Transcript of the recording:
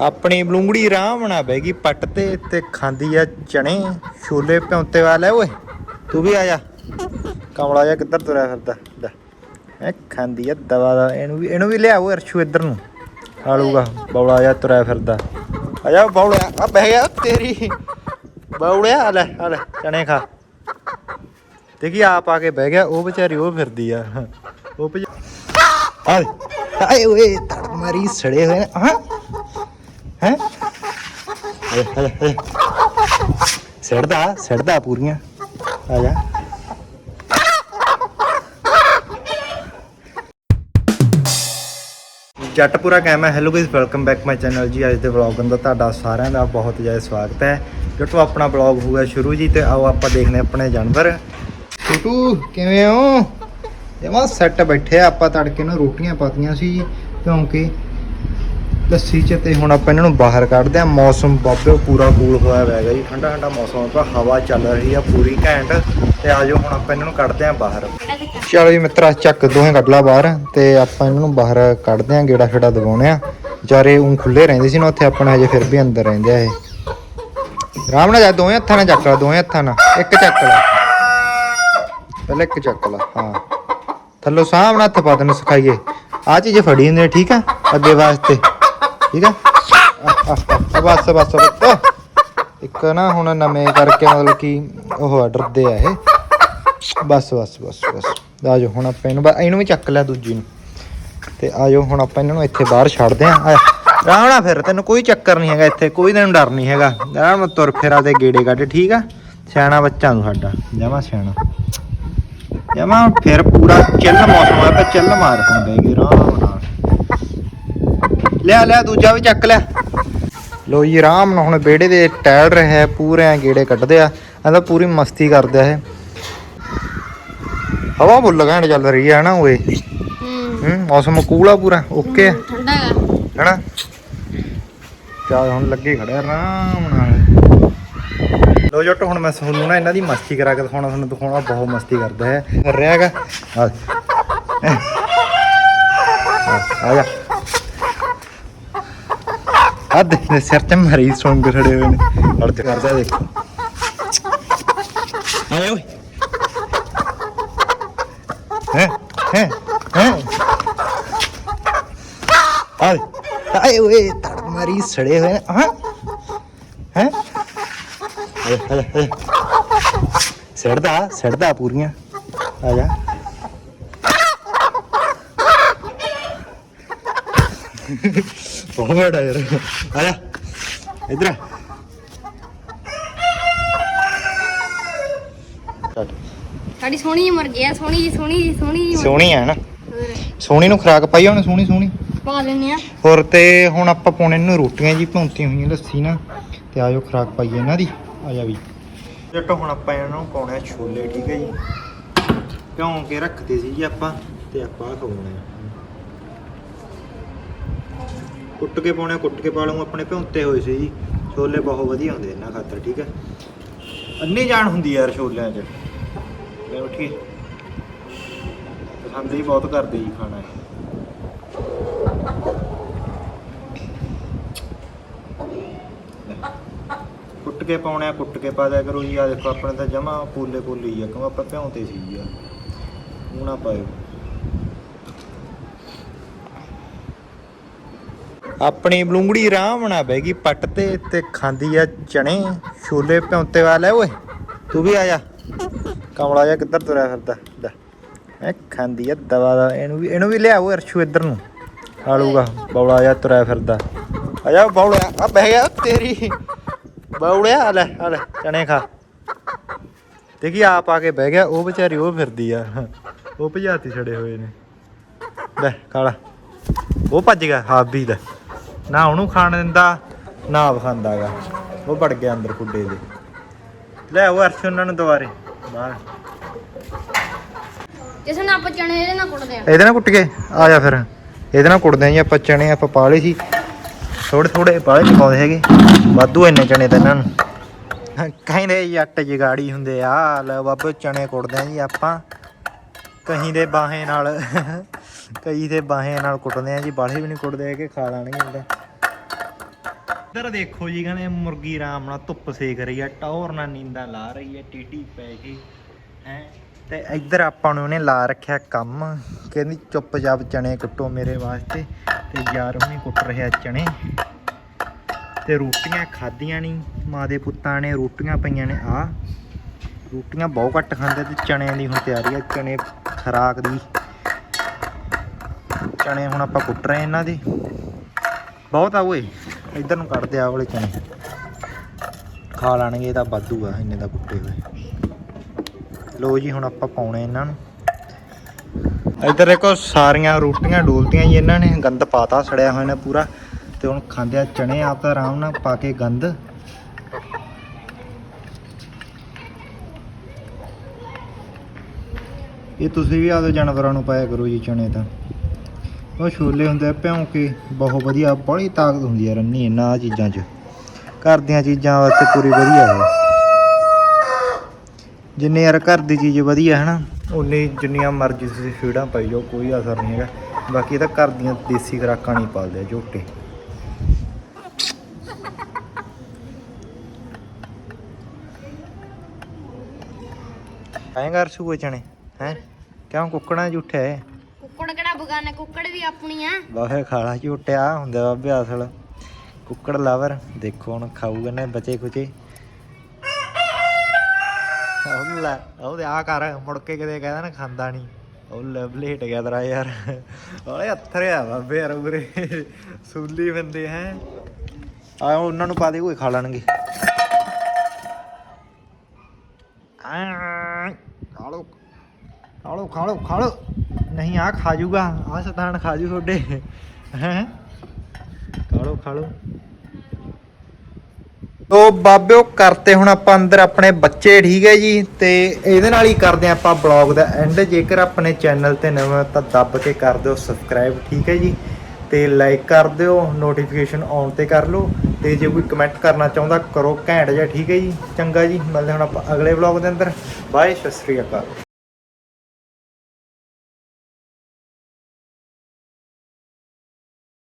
ਆਪਣੀ ਬਲੂੰਗੜੀ ਆਰਾਮ ਨਾਲ ਬਹਿ ਗਈ ਪੱਟ ਤੇ ਤੇ ਖਾਂਦੀ ਆ ਚਣੇ, ਛੋਲੇ ਪਿਉਂਤੇ ਵਾਲੇ ਓਏ, ਤੂੰ ਵੀ ਆ ਜਾ। ਕਮਲਾ ਜਾ ਕਿੱਧਰ ਤੁਰਿਆ ਫਿਰਦਾ, ਲੈ। ਇਹ ਖਾਂਦੀ ਆ ਦਵਾ ਦਾ, ਇਹਨੂੰ ਵੀ ਇਹਨੂੰ ਵੀ ਲਿਆਓ ਅਰਸ਼ੂ ਇੱਧਰ ਨੂੰ। ਆਲੂਗਾ, ਬੌਲਾ ਜਾ ਤੁਰਿਆ ਫਿਰਦਾ। ਆ ਜਾ ਬੌਲਿਆ, ਆ ਬਹਿ ਗਿਆ ਤੇਰੀ। ਬੌਲਿਆ, ਆ ਲੈ ਲੈ, ਚਣੇ ਖਾ। ਦੇਖੀ ਆਪ ਆ ਕੇ ਬਹਿ ਗਿਆ, ਉਹ ਵਿਚਾਰੀ ਉਹ ਫਿਰਦੀ ਆ। ਉਹ ਆਏ ਓਏ, ਤੜ ਮਾਰੀ ਸੜੇ ਹੋਏ ਨੇ। ਹਾਂ? ਹੈ ਸੜਦਾ ਸੜਦਾ ਪੂਰੀਆਂ। ਆ ਜਾ। ਜੱਟਪੁਰਾ ਕੈਮ ਹੈ। Hello guys welcome back my channel ਜੀ। ਅੱਜ ਦੇ ਵਲੌਗ ਅੰਦਰ ਤੁਹਾਡਾ ਸਾਰਿਆਂ ਦਾ ਬਹੁਤ ਜ਼ਿਆਦਾ ਸਵਾਗਤ ਹੈ। ਜੱਟੋ, ਆਪਣਾ ਵਲੌਗ ਹੋਊਗਾ ਸ਼ੁਰੂ ਜੀ ਤੇ ਆਓ ਆਪਾਂ ਦੇਖਦੇ ਆਪਣੇ ਜਾਨਵਰ। ਟੂਟੂ ਕਿਵੇਂ ਹੋ? ਜਮਾ ਸੈੱਟ ਬੈਠੇ ਆ। ਆਪਾਂ ਤੜਕੇ ਨੂੰ ਰੋਟੀਆਂ ਪਾਤੀਆਂ ਸੀ ਕਿਉਂਕਿ ਲੱਸੀ ਚ ਤੇ ਹੁਣ ਆਪਾਂ ਇਹਨਾਂ ਨੂੰ ਬਾਹਰ ਕੱਢਦੇ ਆ ਮੌਸਮ ਬਾਬੇ ਪੂਰਾ ਕੂਲ ਹੋਇਆ ਹੋਇਆ ਜੀ। ਠੰਡਾ ਠੰਡਾ ਮੌਸਮ ਹੈ ਹਵਾ ਚੱਲ ਰਹੀ ਆ ਪੂਰੀ ਘੈਂਟ। ਤੇ ਆਜੋ ਹੁਣ ਆਪਾਂ ਇਹਨਾਂ ਨੂੰ ਕੱਢਦੇ ਆ ਬਾਹਰ। ਚਲੋ ਜੀ ਮਿੱਤਰਾ, ਚੱਕ ਦੋਹੇ ਕੱਢ ਲਾ ਬਾਹਰ। ਤੇ ਆਪਾਂ ਇਹਨਾਂ ਨੂੰ ਬਾਹਰ ਕੱਢਦੇ ਆ ਗੇੜਾ ਫੇੜਾ ਦਵਾਉਣੇ ਆ ਜਾਰੇ ਉਂ ਖੁੱਲੇ ਰਹਿੰਦੇ ਸੀ ਨਾ, ਉੱਥੇ ਆਪਣੇ ਹਜੇ ਫਿਰ ਵੀ ਅੰਦਰ ਰਹਿੰਦੇ ਆ ਇਹ। ਆਰਾਮ ਨਾਲ ਜਾ ਦੋਵੇਂ ਹੱਥਾਂ ਨਾਲ ਚੱਕ ਲਾ ਦੋਵੇਂ ਹੱਥਾਂ ਨਾਲ। ਇੱਕ ਚੱਕ ਲਾ। ਪਹਿਲਾਂ ਇੱਕ ਚੱਕ ਲਾ, ਹਾਂ। ਥੱਲੋਂ ਸਾਹਮਣੇ ਹੱਥ ਪਾ ਦੇਣਾ ਸਿਖਾਈਏ। ਆ ਚੀਜ਼ ਫੜੀ ਹੁੰਦੀ ਹੈ ਠੀਕ ਆ? ਅੱਗੇ ਵਾਸਤੇ। ਠੀਕ ਆ ਆਹ, ਆਹ, ਆਹ, ਬਸ ਬਸ ਬਸ ਇੱਕ ਨਾ ਹੁਣ ਨਵੇਂ ਕਰਕੇ ਮਤਲਬ ਕਿ ਉਹ ਆ, ਡਰਦੇ ਆ ਇਹ। ਬਸ ਬਸ ਬਸ ਬਸ। ਜਾਓ ਹੁਣ ਆਪਾਂ ਇਹਨੂੰ ਬਸ ਇਹਨੂੰ ਵੀ ਚੱਕ ਲਿਆ ਦੂਜੀ ਨੂੰ। ਤੇ ਜਾਓ ਹੁਣ ਆਪਾਂ ਇਹਨਾਂ ਨੂੰ ਇੱਥੇ ਬਾਹਰ ਛੱਡਦੇ ਆਂ ਆ ਰਾਵਣਾ ਫਿਰ ਤੈਨੂੰ ਕੋਈ ਚੱਕਰ ਨਹੀਂ ਹੈਗਾ ਇੱਥੇ ਕੋਈ ਤੈਨੂੰ ਡਰ ਨਹੀਂ ਹੈਗਾ। ਆਰਾਮ ਨਾਲ ਤੁਰ ਫਿਰ ਤੇ ਗੇੜੇ ਕੱਢ ਠੀਕ ਆ? ਸਿਆਣਾ ਬੱਚਾ ਨੂੰ ਸਾਡਾ। ਜਮਾ ਸਿਆਣਾ। ਜਮਾ ਫਿਰ ਪੂਰਾ ਚਿੱਲ ਮੌਸਮ ਹੋਇਆ ਪਿਆ ਚਿੱਲ ਮਾਰ ਹੁੰਦੇ ਹੈਗੇ ਆਰਾਮ ਨਾਲ ਲਿਆ ਲਿਆ ਦੂਜਾ ਵੀ ਚੱਕ ਲਿਆ ਲੋ ਜੀ ਆਰਾਮ ਨਾਲ ਹੁਣ ਵਿਹੜੇ ਦੇ ਟਹਿਲ ਰਿਹਾ ਹੈ ਪੂਰੇ ਐਂ ਗੇੜੇ ਕੱਢਦੇ ਆ। ਇਹਦਾ ਪੂਰੀ ਮਸਤੀ ਕਰਦੇ ਆ ਇਹ। ਹਵਾ ਬੁੱਲ ਘੈਂਟ ਚੱਲ ਰਹੀ ਹੈ ਨਾ ਓਏ? ਹੂੰ। ਹੂੰ ਮੌਸਮ ਕੂਲ ਆ ਪੂਰਾ ਓਕੇ? ਆ ਠੰਡਾ ਹੈਗਾ ਹੈਨਾ? ਚੱਲ ਹੁਣ ਲੱਗੇ ਖੜਿਆ ਆਰਾਮ ਨਾਲ। ਲੋ ਜੱਟ ਹੁਣ ਮੈਂ ਤੁਹਾਨੂੰ ਨਾ ਇਹਨਾਂ ਦੀ ਮਸਤੀ ਕਰਾ ਕੇ ਦਿਖਾਉਣਾ ਤੁਹਾਨੂੰ ਦਿਖਾਉਣਾ ਬਹੁਤ ਮਸਤੀ ਕਰਦਾ ਹੈ ਕਰ ਰਿਹਾ ਹੈਗਾ। ਆ। ਆ ਜਾ। ਆ ਦੇਖ ਨੇ ਸਿਰ ਤੇ ਮਰੀ ਸੁੰਗ ਖੜੇ ਹੋਏ ਨੇ। ਹੜ ਤੇ ਕਰਦਾ ਦੇਖੋ। ਆਏ ਓਏ। ਹੈ? ਹੈ? ਹੈ? ਆਏ। ਆਏ ਓਏ ਤੜ ਮਾਰੀ ਸੜੇ ਹੋਏ ਨੇ। ਹਾਂ? ਹੈ? ਸੜਦਾ ਸੜਦਾ ਪੂਰੀਆਂ। ਆ ਜਾ। ਬਹੁਤ ਬੜਾ ਯਾਰ ਆ ਜਾ ਇਧਰ ਆ ਚੱਲ। ਸਾਡੀ ਸੋਹਣੀ ਜਿਹੀ ਮੁਰਗੀ ਆ ਸੋਹਣੀ ਜੀ ਸੋਹਣੀ ਜੀ ਸੋਹਣੀ ਜੀ ਸੋਹਣੀ ਆ ਨਾ ਸੋਹਣੀ ਨੂੰ ਖਰਾਕ ਪਾਈ ਹੁਣ ਸੋਹਣੀ ਸੋਹਣੀ ਪਾ ਲੈਨੇ ਆ ਹੋਰ ਤੇ ਹੁਣ ਆਪਾਂ ਪਾਉਣੇ ਨੂੰ ਰੋਟੀਆਂ ਜੀ ਭੌਂਤੀਆਂ ਹੋਈਆਂ ਲੱਸੀ ਨਾ ਤੇ ਆਜੋ ਖਰਾਕ ਪਾਈਏ ਇਹਨਾਂ ਦੀ ਆ ਜਾ ਵੀ ਜੱਟੋ ਹੁਣ ਆਪਾਂ ਇਹਨਾਂ ਨੂੰ ਪਾਉਣੇ ਆ ਛੋਲੇ ਠੀਕ ਹੈ ਜੀ। ਭਿਉਂ ਕੇ ਰੱਖਦੇ ਸੀ ਜੀ ਆਪਾਂ ਤੇ ਆਪਾਂ ਖਵਾਉਣੇ ਆ। ਕੁੱਟ ਕੇ ਪਾਉਣੇ ਆ, ਕੁੱਟ ਕੇ ਪਾ ਲਵਾਂ ਆਪਣੇ ਭਿਉਂਤੇ ਹੋਏ ਸੀ ਜੀ। ਛੋਲੇ ਬਹੁਤ ਵਧੀਆ ਹੁੰਦੇ ਇਹਨਾਂ ਖਾਤਰ ਠੀਕ ਹੈ? ਅੰਨੀ ਜਾਨ ਹੁੰਦੀ ਯਾਰ ਛੋਲਿਆਂ 'ਚ। ਲੈ ਉੱਠੀ। ਪਸੰਦ ਹੀ ਬਹੁਤ ਕਰਦੇ ਜੀ ਖਾਣਾ ਇਹ। ਕੁੱਟ ਕੇ ਪਾਉਣੇ ਕੁੱਟ ਕੇ ਪਾ ਦਿਆ ਕਰੋ ਜੀ। ਆ ਦੇਖੋ ਆਪਣੇ ਤਾਂ ਜਮਾ ਪੂਲੇ ਪੂਲੇ ਹੀ ਆ ਕਿਉਂ ਆਪਾਂ ਭਿਉਂਤੇ ਸੀ ਜੀ ਆ। ਹੁਣ ਨਾ ਪਾਇਓ। ਆਪਣੀ ਬਲੂੰਗੜੀ ਆਰਾਮ ਨਾਲ ਬਹਿ ਗਈ, ਪੱਟ ਤੇ ਤੇ ਖਾਂਦੀ ਆ ਚਣੇ, ਛੋਲੇ ਭਿਉਂਤੇ ਵਾਲੇ ਓਏ, ਤੂੰ ਵੀ ਆ ਜਾ। ਕਮਲਾ ਜਾ ਕਿੱਧਰ ਤੁਰਿਆ ਫਿਰਦਾ, ਲੈ। ਇਹ ਖਾਂਦੀ ਆ ਦਵਾ ਦਾ, ਇਹਨੂੰ ਵੀ ਇਹਨੂੰ ਵੀ ਲਿਆਓ ਅਰਸ਼ੂ ਇੱਧਰ ਨੂੰ। ਆਲੂਗਾ, ਬੌਲਾ ਜਾ ਤੁਰਿਆ ਫਿਰਦਾ। ਆ ਜਾ ਬੌਲਿਆ, ਆ ਬਹਿ ਗਿਆ ਤੇਰੀ। ਬੌਲਿਆ, ਆ ਲੈ ਲੈ, ਚਣੇ ਖਾ। ਦੇਖੀ ਆਪ ਆ ਕੇ ਬਹਿ ਗਿਆ, ਉਹ ਵਿਚਾਰੀ ਉਹ ਫਿਰਦੀ ਆ। ਉਹ ਭਜਾਤੀ ਛੜੇ ਹੋਏ ਨੇ। ਲੈ ਕਾਲਾ ਉਹ ਭੱਜ ਗਿਆ ਹਾਬੀ ਦਾ ਨਾ ਉਹਨੂੰ ਖਾਣ ਦਿੰਦਾ ਨਾ ਆਪ ਖਾਂਦਾਗਾ ਉਹ ਵੜ ਗਿਆ ਅੰਦਰ ਕੁੱਡੇ ਦੇ। ਲੈ ਉਹ ਅਰਸ਼ ਉਹਨਾਂ ਨੂੰ ਦੁਬਾਰੇ ਬਾਹਰ। ਜਿਸ ਆਪਾਂ ਚਣੇ ਇਹਦੇ ਨਾਲ ਕੁੱਟਦੇ ਆ ਇਹਦੇ ਨਾਲ ਕੁੱਟ ਕੇ ਆ ਜਾ ਫਿਰ। ਇਹਦੇ ਨਾਲ ਕੁੱਟਦੇ ਆਂ ਜੀ ਆਪਾਂ ਚਣੇ ਆਪਾਂ ਪਾ ਲਏ ਸੀ। ਥੋੜੇ ਥੋੜੇ ਪਾਲੇ ਨਹੀਂ ਪਾਉਂਦੇ ਹੈਗੇ। ਵਾਧੂ ਇੰਨੇ ਚਣੇ ਤਾਂ ਇਹਨਾਂ ਨੂੰ। ਕਹਿੰਦੇ ਜੱਟ ਜਗਾੜੀ ਹੁੰਦੇ ਆ। ਲੈ ਬਾਬੇ ਚਣੇ ਕੁੱਟਦੇ ਆਂ ਜੀ ਆਪਾਂ। ਕਹੀਂ ਦੇ ਬਾਹੇ ਨਾਲ ਕਈ ਦੇ ਬਾਹੇ ਨਾਲ ਕੁੱਟਦੇ ਆਂ ਜੀ। ਬਾਲੇ ਵੀ ਨਹੀਂ ਕੁੱਟਦੇ ਹੈਗੇ ਖਾ ਲਾਣਗੇ ਇਹਦਾ। ਇੱਧਰ ਦੇਖੋ ਜੀ ਕਹਿੰਦੇ ਮੁਰਗੀ ਆਰਾਮ ਨਾਲ ਧੁੱਪ ਸੇਕ ਰਹੀ ਹੈ ਟੌਰ ਨਾਲ ਨੀਂਦਾਂ ਲਾ ਰਹੀ ਹੈ ਟੀਟੀ ਪੈ ਕੇ ਹੈ। ਤੇ ਇੱਧਰ ਆਪਾਂ ਨੂੰ ਉਹਨੇ ਲਾ ਰੱਖਿਆ ਕੰਮ, ਕਹਿੰਦੀ ਚੁੱਪ ਚਾਪ ਚਣੇ ਕੁੱਟੋ ਮੇਰੇ ਵਾਸਤੇ, ਤੇ ਯਾਰ ਉਹਨੇ ਕੁੱਟ ਰਿਹਾ ਚਣੇ। ਤੇ ਰੋਟੀਆਂ ਖਾਧੀਆਂ ਨਹੀਂ ਮਾਂ ਦੇ ਪੁੱਤਾਂ ਨੇ ਰੋਟੀਆਂ ਪਈਆਂ ਨੇ, ਆ। ਰੋਟੀਆਂ ਬਹੁਤ ਘੱਟ ਖਾਂਦੇ ਤੇ ਚਣਿਆਂ ਦੀ ਹੁਣ ਤਿਆਰੀ ਆ, ਚਣੇ ਖਰਾਕ ਦੀ। ਚਣੇ ਹੁਣ ਆਪਾਂ ਕੁੱਟ ਰਹੇ ਇਹਨਾਂ ਦੇ। ਬਹੁਤ ਆ ਓਏ। ਇੱਧਰ ਨੂੰ ਕੱਢਦੇ ਆ ਵਾਲੇ ਚਣੇ ਖਾ ਲੈਣਗੇ, ਇਹ ਤਾਂ ਵਾਧੂ ਆ, ਇੰਨੇ ਦਾ ਕੁੱਟੇ ਹੋਏ। ਲੋ ਜੀ, ਹੁਣ ਆਪਾਂ ਪਾਉਣੇ ਇਹਨਾਂ ਨੂੰ। ਇੱਧਰ ਦੇਖੋ, ਸਾਰੀਆਂ ਰੋਟੀਆਂ ਡੋਲਤੀਆਂ ਜੀ ਇਹਨਾਂ ਨੇ, ਗੰਦ ਪਾਤਾ, ਸੜਿਆ ਹੋਇਆ ਨੇ ਪੂਰਾ। ਤੇ ਹੁਣ ਖਾਂਦੇ ਆ ਚਣੇ ਆਪ ਤਾਂ ਆਰਾਮ ਨਾਲ ਪਾ ਕੇ ਗੰਦ। ਇਹ ਤੁਸੀਂ ਵੀ ਆਪਦੇ ਜਾਨਵਰਾਂ ਨੂੰ ਪਾਇਆ ਕਰੋ ਜੀ ਚਣੇ ਤਾਂ। ਉਹ ਛੋਲੇ ਹੁੰਦੇ ਆ, ਭਿਉਂ ਕੇ ਬਹੁਤ ਵਧੀਆ, ਬੜੀ ਤਾਕਤ ਹੁੰਦੀ ਹੈ ਰੰਨੀ ਇਹਨਾਂ ਆਹ ਚੀਜ਼ਾਂ 'ਚ। ਘਰ ਦੀਆਂ ਚੀਜ਼ਾਂ ਵਾਸਤੇ ਪੂਰੀ ਵਧੀਆ ਹੈ ਜਿੰਨੇ ਯਾਰ ਘਰ ਦੀ ਚੀਜ਼ ਵਧੀਆ ਹੈ ਨਾ ਉਨੇ ਜਿੰਨੀਆਂ ਮਰਜ਼ੀ ਤੁਸੀਂ ਫੀਡਾਂ ਪਾਈ ਜਾਓ, ਕੋਈ ਅਸਰ ਨਹੀਂ ਹੈਗਾ। ਬਾਕੀ ਇਹ ਤਾਂ ਘਰ ਦੀਆਂ ਦੇਸੀ ਖੁਰਾਕਾਂ ਨਹੀਂ ਪਾਲਦੇ ਆ, ਝੋਟੇ। ਐਂ ਕਰ ਸੂਏ ਚਣੇ, ਹੈ? ਕਿਉਂ ਕੁੱਕਣਾ ਝੂਠਾ ਹੈ ਬਗਾਨਾ ਕੁੱਕੜ ਵੀ ਆਪਣੀ ਆ। ਬਾਹੇ ਖਾਲਾ ਝੂਟਿਆ ਹੁੰਦਾ ਬਾਬੇ ਅਸਲ। ਕੁੱਕੜ ਲਵਰ ਦੇਖੋ ਹੁਣ ਖਾਊਗਾ ਨੇ ਬਚੇ ਕੁਚੇ ਉਹ ਲੈ ਉਹ ਤੇ ਆ ਕਰ ਮੁੜ ਕੇ ਕਿਤੇ ਕਹਿੰਦਾ ਨਾ ਖਾਂਦਾ ਨਹੀਂ ਉਹ ਲੈ ਬਲੇਟ ਗਿਆ ਤੇਰਾ ਯਾਰ। ਓਏ ਅੱਥਰਿਆ ਬਾਬੇ ਯਾਰ ਉਰੇ। ਸੂਲੀ ਬੰਦੇ ਹੈ। ਆ ਉਹਨਾਂ ਨੂੰ ਪਾ ਦੇ ਕੋਈ ਖਾ ਲੈਣਗੇ। ਆ ਖਾ ਲੋ ਖਾ ਲੋ ਖਾ ਲੋ ਖਾ ਲੋ ਨਹੀਂ ਆ ਖਾ ਜੂਗਾ ਆ ਸਤਾਨ ਖਾ ਜੂ ਤੁਹਾਡੇ ਹੈ ਖਾ ਲਓ ਖਾ ਲਓ ਤੋ ਬਾਬਿਓ ਕਰਤੇ ਹੁਣ ਆਪਾਂ ਅੰਦਰ ਆਪਣੇ ਬੱਚੇ ਠੀਕ ਹੈ ਜੀ ਤੇ ਇਹਦੇ ਨਾਲ ਹੀ ਕਰਦੇ ਹਾਂ ਆਪਾਂ ਬਲੌਗ ਦਾ ਐਂਡ ਜੇਕਰ ਆਪਣੇ ਚੈਨਲ ਤੇ ਨਵਾਂ ਤਾਂ ਦੱਬ ਕੇ ਕਰ ਦਿਓ ਸਬਸਕ੍ਰਾਈਬ ਠੀਕ ਹੈ ਜੀ ਤੇ ਲਾਈਕ ਕਰ ਦਿਓ ਨੋਟੀਫਿਕੇਸ਼ਨ ਔਨ ਤੇ ਕਰ ਲਓ ਤੇ ਜੇ ਕੋਈ ਕਮੈਂਟ ਕਰਨਾ ਚਾਹੁੰਦਾ ਕਰੋ ਘੈਂਟ ਜਿਹਾ ਠੀਕ ਹੈ ਜੀ ਚੰਗਾ ਜੀ ਮਿਲਦੇ ਹੁਣ ਆਪਾਂ ਅਗਲੇ ਬਲੌਗ ਦੇ ਅੰਦਰ ਬਾਏ ਸਤਿ ਸ੍ਰੀ ਅਕਾਲ